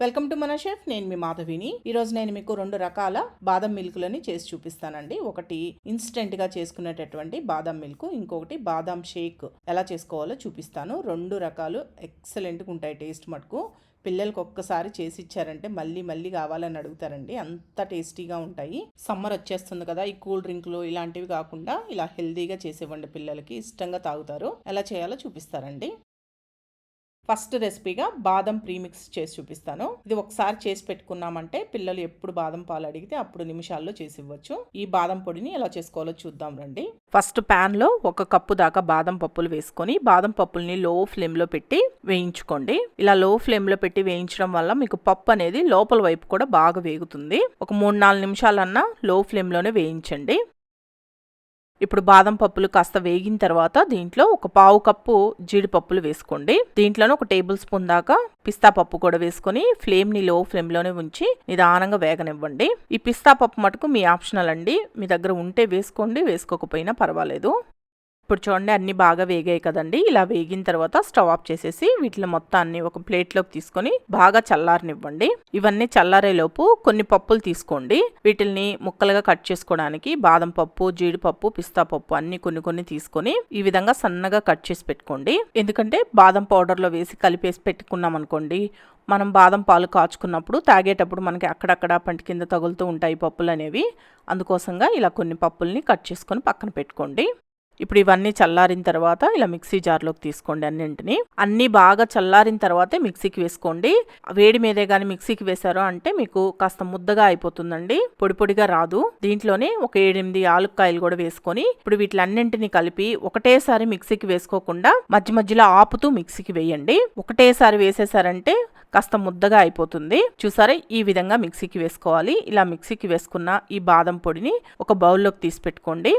Welcome to మన chef నేను మీ మాధవిని. ఈరోజు నేను మీకు రెండు రకాల బాదం మిల్క్లని చేసి చూపిస్తానండి. ఒకటి ఇన్స్టెంట్గా చేసుకునేటటువంటి బాదం మిల్క్ ఇంకొకటి బాదం షేక్. ఎలా చేసుకోవాలో చూపిస్తాను. రెండు రకాలు ఎక్సలెంట్గా ఉంటాయి టేస్ట్ మటుకు. పిల్లలకి ఒక్కసారి చేసి ఇచ్చారంటే మళ్ళీ మళ్ళీ కావాలని అడుగుతారండి. అంత టేస్టీగా ఉంటాయి. సమ్మర్ వచ్చేస్తుంది కదా ఈ కూల్ డ్రింక్లు ఇలాంటివి కాకుండా ఇలా హెల్దీగా చేసేవ్వండి పిల్లలకి ఇష్టంగా తాగుతారు. ఎలా చేయాలో చూపిస్తారండి. ఫస్ట్ రెసిపీగా బాదం ప్రీమిక్స్ చేసి చూపిస్తాను. ఇది ఒకసారి చేసి పెట్టుకున్నామంటే పిల్లలు ఎప్పుడు బాదం పాలు అడిగితే అప్పుడు నిమిషాల్లో చేసి ఇవ్వచ్చు. ఈ బాదం పొడిని ఎలా చేసుకోవాలో చూద్దాం రండి. ఫస్ట్ ప్యాన్లో ఒక కప్పు దాకా బాదం పప్పులు వేసుకొని బాదం పప్పుల్ని లో ఫ్లేమ్లో పెట్టి వేయించుకోండి. ఇలా లో ఫ్లేమ్లో పెట్టి వేయించడం వల్ల మీకు పప్పు అనేది లోపల వైపు కూడా బాగా వేగుతుంది. ఒక మూడు నాలుగు నిమిషాలన్నా లో ఫ్లేమ్లోనే వేయించండి. ఇప్పుడు బాదం పప్పులు కాస్త వేగిన తర్వాత దీంట్లో ఒక పావు కప్పు జీడిపప్పులు వేసుకోండి. దీంట్లోనే ఒక టేబుల్ స్పూన్ దాకా పిస్తా పప్పు కూడా వేసుకొని ఫ్లేమ్ని లో ఫ్లేమ్లోనే ఉంచి నిదానంగా వేగనివ్వండి. ఈ పిస్తా పప్పు మటుకు మీ ఆప్షనల్ అండి. మీ దగ్గర ఉంటే వేసుకోండి వేసుకోకపోయినా పర్వాలేదు. ఇప్పుడు చూడండి అన్ని బాగా వేగాయి కదండి. ఇలా వేగిన తర్వాత స్టవ్ ఆఫ్ చేసేసి వీటిని మొత్తాన్ని ఒక ప్లేట్లోకి తీసుకొని బాగా చల్లారనివ్వండి. ఇవన్నీ చల్లారేలోపు కొన్ని పప్పులు తీసుకోండి. వీటిల్ని ముక్కలుగా కట్ చేసుకోవడానికి బాదం పప్పు జీడిపప్పు పిస్తా పప్పు అన్ని కొన్ని కొన్ని తీసుకొని ఈ విధంగా సన్నగా కట్ చేసి పెట్టుకోండి. ఎందుకంటే బాదం పౌడర్లో వేసి కలిపేసి పెట్టుకున్నాం అనుకోండి మనం బాదం పాలు కాచుకున్నప్పుడు తాగేటప్పుడు మనకి అక్కడక్కడ పంటి కింద తగులుతూ ఉంటాయి పప్పులు అనేవి అందుకోసంగా ఇలా కొన్ని పప్పుల్ని కట్ చేసుకొని పక్కన పెట్టుకోండి. ఇప్పుడు ఇవన్నీ చల్లారిన తర్వాత ఇలా మిక్సీ జార్లోకి తీసుకోండి అన్నింటిని. అన్నీ బాగా చల్లారిన తర్వాతే మిక్సీకి వేసుకోండి. వేడి మీదే కానీ మిక్సీకి వేశారు అంటే మీకు కాస్త ముద్దగా అయిపోతుందండి. పొడి పొడిగా రాదు. దీంట్లోనే ఒక ఏడెనిమిది ఆలుక్కాయలు కూడా వేసుకొని ఇప్పుడు వీటిలన్నింటినీ కలిపి ఒకటేసారి మిక్సీకి వేసుకోకుండా మధ్య మధ్యలో ఆపుతూ మిక్సీకి వేయండి. ఒకటేసారి వేసేసారంటే కాస్త ముద్దగా అయిపోతుంది. చూసారా? ఈ విధంగా మిక్సీకి వేసుకోవాలి. ఇలా మిక్సీకి వేసుకున్న ఈ బాదం పొడిని ఒక బౌల్లోకి తీసి పెట్టుకోండి.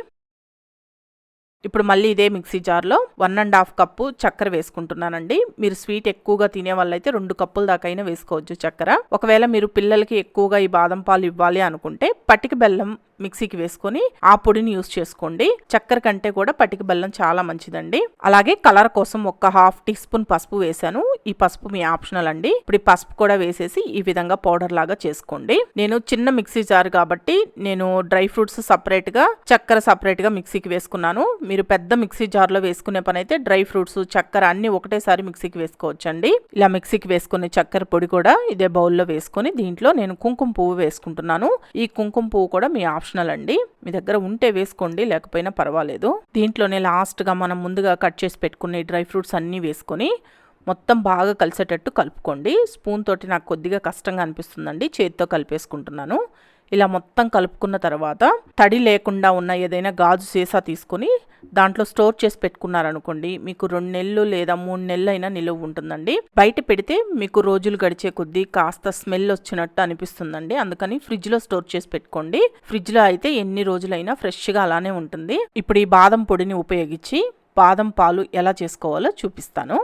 ఇప్పుడు మళ్ళీ ఇదే మిక్సీ జార్లో వన్ అండ్ హాఫ్ కప్పు చక్కెర వేసుకుంటున్నానండి. మీరు స్వీట్ ఎక్కువగా తినే వాళ్ళైతే రెండు కప్పుల దాకైనా వేసుకోవచ్చు చక్కెర. ఒకవేళ మీరు పిల్లలకి ఎక్కువగా ఈ బాదం పాలు ఇవ్వాలి అనుకుంటే పటిక బెల్లం మిక్సీకి వేసుకొని ఆ పొడిని యూస్ చేసుకోండి. చక్కెర కంటే కూడా పటిక బెల్లం చాలా మంచిదండి. అలాగే కలర్ కోసం ఒక హాఫ్ టీ స్పూన్ పసుపు వేసాను ఈ పసుపు మీ ఆప్షనల్ అండి. ఇప్పుడు ఈ పసుపు కూడా వేసేసి ఈ విధంగా పౌడర్ లాగా చేసుకోండి. నేను చిన్న మిక్సీ జార్ కాబట్టి నేను డ్రై ఫ్రూట్స్ సపరేట్గా చక్కెర సపరేట్గా మిక్సీకి వేసుకున్నాను. మీరు పెద్ద మిక్సీ జార్లో వేసుకునే పని అయితే డ్రై ఫ్రూట్స్ చక్కెర అన్ని ఒకటేసారి మిక్సీకి వేసుకోవచ్చండి. ఇలా మిక్సీకి వేసుకునే చక్కెర పొడి కూడా ఇదే బౌల్లో వేసుకొని దీంట్లో నేను కుంకుమ పువ్వు వేసుకుంటున్నాను. ఈ కుంకుమ పువ్వు కూడా మీ ఆప్షన్ ఆప్షనల్ అండి. మీ దగ్గర ఉంటే వేసుకోండి లేకపోయినా పర్వాలేదు. దీంట్లోనే లాస్ట్గా మనం ముందుగా కట్ చేసి పెట్టుకునే డ్రై ఫ్రూట్స్ అన్నీ వేసుకొని మొత్తం బాగా కలిసేటట్టు కలుపుకోండి. స్పూన్ తోటి నాకు కొద్దిగా కష్టంగా అనిపిస్తుందండి. చేతితో కలిపేసుకుంటున్నాను. ఇలా మొత్తం కలుపుకున్న తర్వాత తడి లేకుండా ఉన్న ఏదైనా గాజు సీసా తీసుకొని దాంట్లో స్టోర్ చేసి పెట్టుకున్నారనుకోండి మీకు రెండు నెలలు లేదా మూడు నెలలు అయినా నిలువ ఉంటుందండి. బయట పెడితే మీకు రోజులు గడిచే కొద్దీ కాస్త స్మెల్ వచ్చినట్టు అనిపిస్తుందండి. అందుకని ఫ్రిడ్జ్లో స్టోర్ చేసి పెట్టుకోండి. ఫ్రిడ్జ్లో అయితే ఎన్ని రోజులైనా ఫ్రెష్గా అలానే ఉంటుంది. ఇప్పుడు ఈ బాదం పొడిని ఉపయోగించి బాదం పాలు ఎలా చేసుకోవాలో చూపిస్తాను.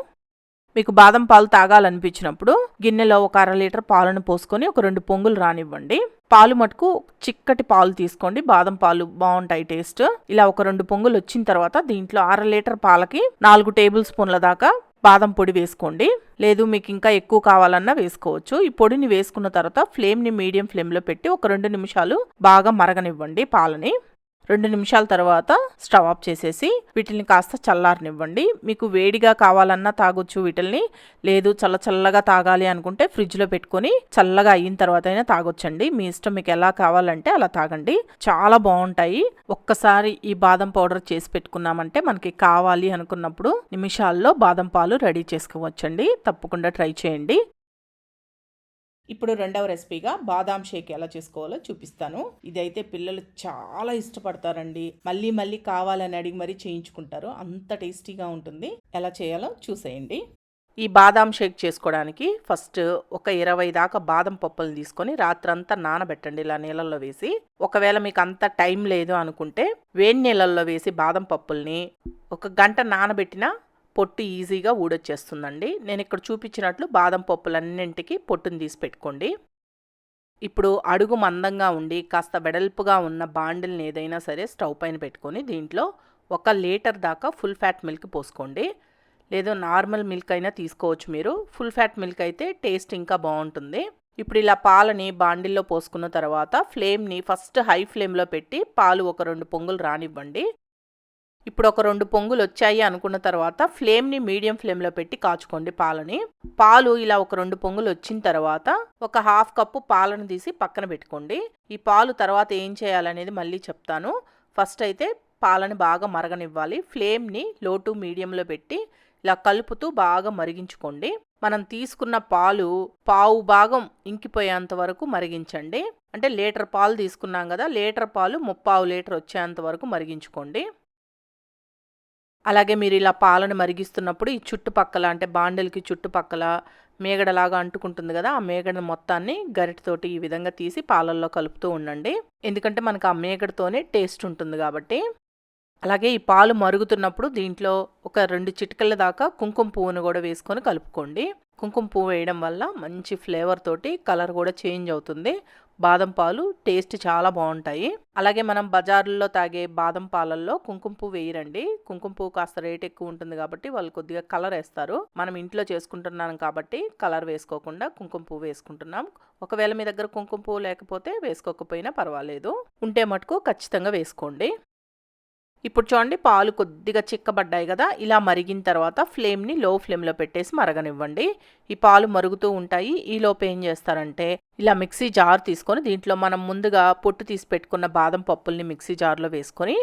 మీకు బాదం పాలు తాగాలనిపించినప్పుడు గిన్నెలో ఒక అర లీటర్ పాలను పోసుకొని ఒక రెండు పొంగులు రానివ్వండి. పాలు మటుకు చిక్కటి పాలు తీసుకోండి. బాదం పాలు బాగుంటాయి టేస్ట్. ఇలా ఒక రెండు పొంగులు వచ్చిన తర్వాత దీంట్లో అర లీటర్ పాలకి నాలుగు టేబుల్ స్పూన్ల దాకా బాదం పొడి వేసుకోండి. లేదు మీకు ఇంకా ఎక్కువ కావాలన్నా వేసుకోవచ్చు. ఈ పొడిని వేసుకున్న తర్వాత ఫ్లేమ్ని మీడియం ఫ్లేమ్లో పెట్టి ఒక రెండు నిమిషాలు బాగా మరగనివ్వండి పాలని. రెండు నిమిషాల తర్వాత స్టవ్ ఆఫ్ చేసేసి వీటిని కాస్త చల్లారనివ్వండి. మీకు వేడిగా కావాలన్నా తాగొచ్చు వీటిల్ని. లేదు చల్ల చల్లగా తాగాలి అనుకుంటే ఫ్రిడ్జ్లో పెట్టుకొని చల్లగా అయిన తర్వాత అయినా తాగొచ్చండి. మీ ఇష్టం మీకు ఎలా కావాలంటే అలా తాగండి. చాలా బాగుంటాయి. ఒక్కసారి ఈ బాదం పౌడర్ చేసి పెట్టుకున్నామంటే మనకి కావాలి అనుకున్నప్పుడు నిమిషాల్లో బాదం పాలు రెడీ చేసుకోవచ్చండి. తప్పకుండా ట్రై చేయండి. ఇప్పుడు రెండవ రెసిపీగా బాదాం షేక్ ఎలా చేసుకోవాలో చూపిస్తాను. ఇదైతే పిల్లలు చాలా ఇష్టపడతారండి. మళ్ళీ మళ్ళీ కావాలని అడిగి మరీ చేయించుకుంటారు. అంత టేస్టీగా ఉంటుంది. ఎలా చేయాలో చూసేయండి. ఈ బాదాం షేక్ చేసుకోవడానికి ఫస్ట్ ఒక ఇరవై దాకా బాదం పప్పులు తీసుకొని రాత్రంతా నానబెట్టండి ఇలా నీళ్ళల్లో వేసి. ఒకవేళ మీకు అంత టైం లేదు అనుకుంటే వేడి నీళ్ళల్లో వేసి బాదం పప్పుల్ని ఒక గంట నానబెట్టిన పొట్టు ఈజీగా ఊడొచ్చేస్తుందండి. నేను ఇక్కడ చూపించినట్లు బాదం పప్పులన్నింటికి పొట్టుని తీసి పెట్టుకోండి. ఇప్పుడు అడుగు మందంగా ఉండి కాస్త వెడల్పుగా ఉన్న బాండిల్ని ఏదైనా సరే స్టవ్ పైన పెట్టుకొని దీంట్లో ఒక లీటర్ దాకా ఫుల్ ఫ్యాట్ మిల్క్ పోసుకోండి. లేదో నార్మల్ మిల్క్ అయినా తీసుకోవచ్చు మీరు. ఫుల్ ఫ్యాట్ మిల్క్ అయితే టేస్ట్ ఇంకా బాగుంటుంది. ఇప్పుడు ఇలా పాలని బాండిల్లో పోసుకున్న తర్వాత ఫ్లేమ్ని ఫస్ట్ హై ఫ్లేమ్లో పెట్టి పాలు ఒక రెండు పొంగులు రానివ్వండి. ఇప్పుడు ఒక రెండు పొంగులు వచ్చాయి అనుకున్న తర్వాత ఫ్లేమ్ని మీడియం ఫ్లేమ్లో పెట్టి కాచుకోండి పాలని. పాలు ఇలా ఒక రెండు పొంగులు వచ్చిన తర్వాత ఒక హాఫ్ కప్పు పాలను తీసి పక్కన పెట్టుకోండి. ఈ పాలు తర్వాత ఏం చేయాలనేది మళ్ళీ చెప్తాను. ఫస్ట్ అయితే పాలను బాగా మరగనివ్వాలి. ఫ్లేమ్ని లో టు మీడియంలో పెట్టి ఇలా కలుపుతూ బాగా మరిగించుకోండి. మనం తీసుకున్న పాలు పావు భాగం ఇంకిపోయేంత వరకు మరిగించండి. అంటే లీటర్ పాలు తీసుకున్నాం కదా లీటర్ పాలు ముప్పావు లీటర్ వచ్చేంత వరకు మరిగించుకోండి. అలాగే మీరు ఇలా పాలను మరిగిస్తున్నప్పుడు ఈ చుట్టుపక్కల అంటే బాండెలకి చుట్టుపక్కల మేగడలాగా అంటుకుంటుంది కదా ఆ మేగడ మొత్తాన్ని గరిటతోటి ఈ విధంగా తీసి పాలల్లో కలుపుతూ ఉండండి. ఎందుకంటే మనకు ఆ మేగడతోనే టేస్ట్ ఉంటుంది కాబట్టి. అలాగే ఈ పాలు మరుగుతున్నప్పుడు దీంట్లో ఒక రెండు చిటికల దాకా కుంకుమ పువ్వును కూడా వేసుకొని కలుపుకోండి. కుంకుమ పువ్వు వేయడం వల్ల మంచి ఫ్లేవర్ తోటి కలర్ కూడా చేంజ్ అవుతుంది. బాదం పాలు టేస్ట్ చాలా బాగుంటాయి. అలాగే మనం బజార్లో తాగే బాదం పాలల్లో కుంకుమ పువ్వు వేయరండి. కుంకుమ పువ్వు కాస్త రేట్ ఎక్కువ ఉంటుంది కాబట్టి వాళ్ళు కొద్దిగా కలర్ వేస్తారు. మనం ఇంట్లో చేసుకుంటున్నాం కాబట్టి కలర్ వేసుకోకుండా కుంకుమ పువ్వు వేసుకుంటున్నాం. ఒకవేళ మీ దగ్గర కుంకుమ పువ్వు లేకపోతే వేసుకోకపోయినా పర్వాలేదు. ఉంటే మటుకు ఖచ్చితంగా వేసుకోండి. ఇప్పుడు చూడండి పాలు కొద్దిగా చిక్కబడ్డాయి కదా. ఇలా మరిగిన తర్వాత ఫ్లేమ్ని లో ఫ్లేమ్లో పెట్టేసి మరగనివ్వండి. ఈ పాలు మరుగుతూ ఉంటాయి. ఈ ఏం చేస్తారంటే ఇలా మిక్సీ జార్ తీసుకొని దీంట్లో మనం ముందుగా పొట్టు తీసి పెట్టుకున్న బాదం పప్పుల్ని మిక్సీ జార్లో వేసుకొని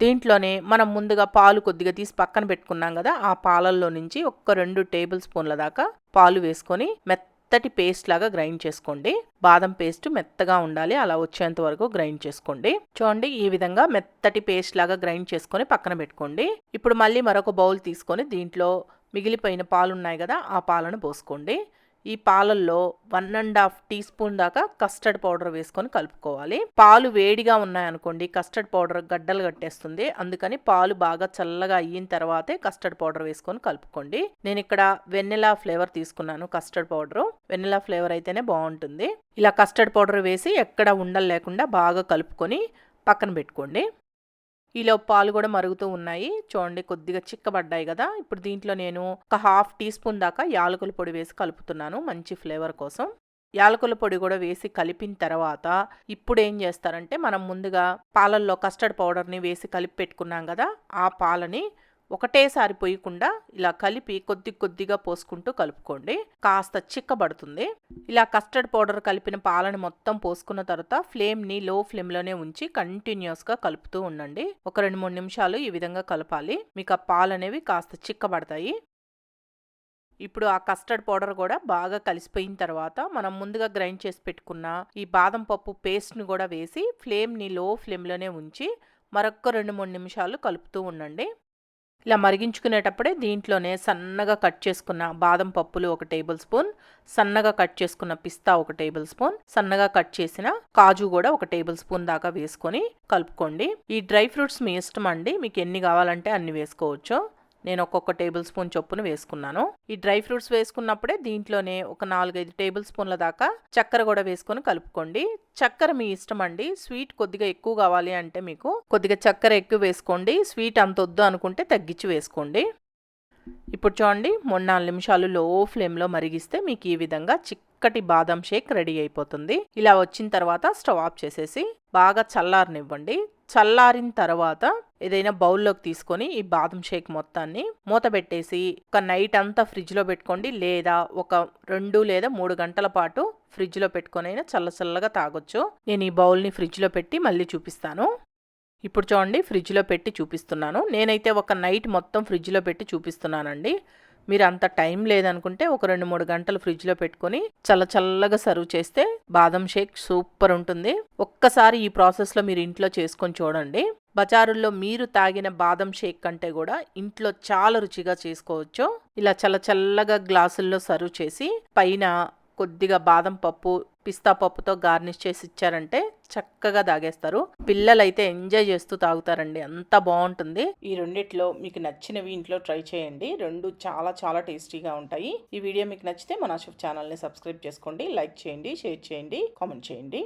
దీంట్లోనే మనం ముందుగా పాలు కొద్దిగా తీసి పక్కన పెట్టుకున్నాం కదా ఆ పాలల్లో నుంచి ఒక్క రెండు టేబుల్ స్పూన్ల దాకా పాలు వేసుకొని మెత్త మెత్తటి పేస్ట్ లాగా గ్రైండ్ చేసుకోండి. బాదం పేస్ట్ మెత్తగా ఉండాలి. అలా వచ్చేంత వరకు గ్రైండ్ చేసుకోండి. చూడండి ఈ విధంగా మెత్తటి పేస్ట్ లాగా గ్రైండ్ చేసుకొని పక్కన పెట్టుకోండి. ఇప్పుడు మళ్ళీ మరొక బౌల్ తీసుకొని దీంట్లో మిగిలిపోయిన పాలు ఉన్నాయి కదా ఆ పాలను పోసుకోండి. ఈ పాలల్లో one and half teaspoon దాకా కస్టర్డ్ పౌడర్ వేసుకొని కలుపుకోవాలి. పాలు వేడిగా ఉన్నాయనుకోండి కస్టర్డ్ పౌడర్ గడ్డలు కట్టేస్తుంది. అందుకని పాలు బాగా చల్లగా అయిన తర్వాతే కస్టర్డ్ పౌడర్ వేసుకొని కలుపుకోండి. నేను ఇక్కడ వెన్నెలా ఫ్లేవర్ తీసుకున్నాను కస్టర్డ్ పౌడర్. వెన్నెలా ఫ్లేవర్ అయితేనే బాగుంటుంది. ఇలా కస్టర్డ్ పౌడర్ వేసి ఎక్కడ ఉండలు లేకుండా బాగా కలుపుకొని పక్కన పెట్టుకోండి. ఈలో పాలు కూడా మరుగుతూ ఉన్నాయి. చూడండి కొద్దిగా చిక్కబడ్డాయి కదా. ఇప్పుడు దీంట్లో నేను ఒక హాఫ్ టీ స్పూన్ దాకా యాలకుల పొడి వేసి కలుపుతున్నాను మంచి ఫ్లేవర్ కోసం. యాలకుల పొడి కూడా వేసి కలిపిన తర్వాత ఇప్పుడు ఏం చేస్తారంటే మనం ముందుగా పాలల్లో కస్టర్డ్ పౌడర్ని వేసి కలిపి పెట్టుకున్నాం కదా ఆ పాలని ఒకటేసారి పోయకుండా ఇలా కలిపి కొద్ది కొద్దిగా పోసుకుంటూ కలుపుకోండి. కాస్త చిక్కబడుతుంది. ఇలా కస్టర్డ్ పౌడర్ కలిపిన పాలను మొత్తం పోసుకున్న తర్వాత ఫ్లేమ్ని లో ఫ్లేమ్లోనే ఉంచి కంటిన్యూస్గా కలుపుతూ ఉండండి. ఒక రెండు మూడు నిమిషాలు ఈ విధంగా కలపాలి. మీకు ఆ పాలు అనేవి కాస్త చిక్కబడతాయి. ఇప్పుడు ఆ కస్టర్డ్ పౌడర్ కూడా బాగా కలిసిపోయిన తర్వాత మనం ముందుగా గ్రైండ్ చేసి పెట్టుకున్న ఈ బాదం పప్పు పేస్ట్ని కూడా వేసి ఫ్లేమ్ని లో ఫ్లేమ్లోనే ఉంచి మరొక రెండు మూడు నిమిషాలు కలుపుతూ ఉండండి. ఇలా మరిగించుకునేటప్పుడే దీంట్లోనే సన్నగా కట్ చేసుకున్న బాదం పప్పులు ఒక టేబుల్ స్పూన్ సన్నగా కట్ చేసుకున్న పిస్తా ఒక టేబుల్ స్పూన్ సన్నగా కట్ చేసిన కాజు కూడా ఒక టేబుల్ స్పూన్ దాకా వేసుకొని కలుపుకోండి. ఈ డ్రై ఫ్రూట్స్ మీ ఇష్టం అండి. మీకు ఎన్ని కావాలంటే అన్ని వేసుకోవచ్చు. నేను ఒక్కొక్క టేబుల్ స్పూన్ చొప్పున వేసుకున్నాను. ఈ డ్రై ఫ్రూట్స్ వేసుకున్నప్పుడే దీంట్లోనే ఒక నాలుగైదు టేబుల్ స్పూన్ల దాకా చక్కెర కూడా వేసుకొని కలుపుకోండి. చక్కెర మీ ఇష్టం అండి. స్వీట్ కొద్దిగా ఎక్కువ కావాలి అంటే మీకు కొద్దిగా చక్కెర ఎక్కువ వేసుకోండి. స్వీట్ అంత వద్దు అనుకుంటే తగ్గించి వేసుకోండి. ఇప్పుడు చూడండి మూడు నాలుగు నిమిషాలు లో ఫ్లేమ్లో మరిగిస్తే మీకు ఈ విధంగా చిక్ చక్కటి బాదం షేక్ రెడీ అయిపోతుంది. ఇలా వచ్చిన తర్వాత స్టవ్ ఆఫ్ చేసేసి బాగా చల్లారనివ్వండి. చల్లారిన తర్వాత ఏదైనా బౌల్లోకి తీసుకొని ఈ బాదం షేక్ మొత్తాన్ని మూత పెట్టేసి ఒక నైట్ అంతా ఫ్రిడ్జ్లో పెట్టుకోండి. లేదా ఒక రెండు లేదా మూడు గంటల పాటు ఫ్రిడ్జ్లో పెట్టుకొని అయినా చల్ల చల్లగా తాగొచ్చు. నేను ఈ బౌల్ని ఫ్రిడ్జ్లో పెట్టి మళ్ళీ చూపిస్తాను. ఇప్పుడు చూడండి ఫ్రిడ్జ్లో పెట్టి చూపిస్తున్నాను. నేనైతే ఒక నైట్ మొత్తం ఫ్రిడ్జ్లో పెట్టి చూపిస్తున్నానండి. మీరు అంత టైం లేదనుకుంటే ఒక రెండు మూడు గంటలు ఫ్రిడ్జ్లో పెట్టుకొని చల్లచల్లగా సర్వ్ చేస్తే బాదం షేక్ సూపర్ ఉంటుంది. ఒక్కసారి ఈ ప్రాసెస్లో మీరు ఇంట్లో చేసుకొని చూడండి. బజారుల్లో మీరు తాగిన బాదం షేక్ కంటే కూడా ఇంట్లో చాలా రుచిగా చేసుకోవచ్చు. ఇలా చల్ల చల్లగా గ్లాసుల్లో సర్వ్ చేసి పైన కొద్దిగా బాదం పప్పు పిస్తా పప్పుతో గార్నిష్ చేసి ఇచ్చారంటే చక్కగా తాగేస్తారు. పిల్లలైతే ఎంజాయ్ చేస్తూ తాగుతారండి. అంత బాగుంటుంది. ఈ రెండిట్లో మీకు నచ్చినవి ఇంట్లో ట్రై చేయండి. రెండు చాలా చాలా టేస్టీగా ఉంటాయి. ఈ వీడియో మీకు నచ్చితే మన షెఫ్ ఛానల్ని సబ్స్క్రైబ్ చేసుకోండి. లైక్ చేయండి షేర్ చేయండి కామెంట్ చేయండి.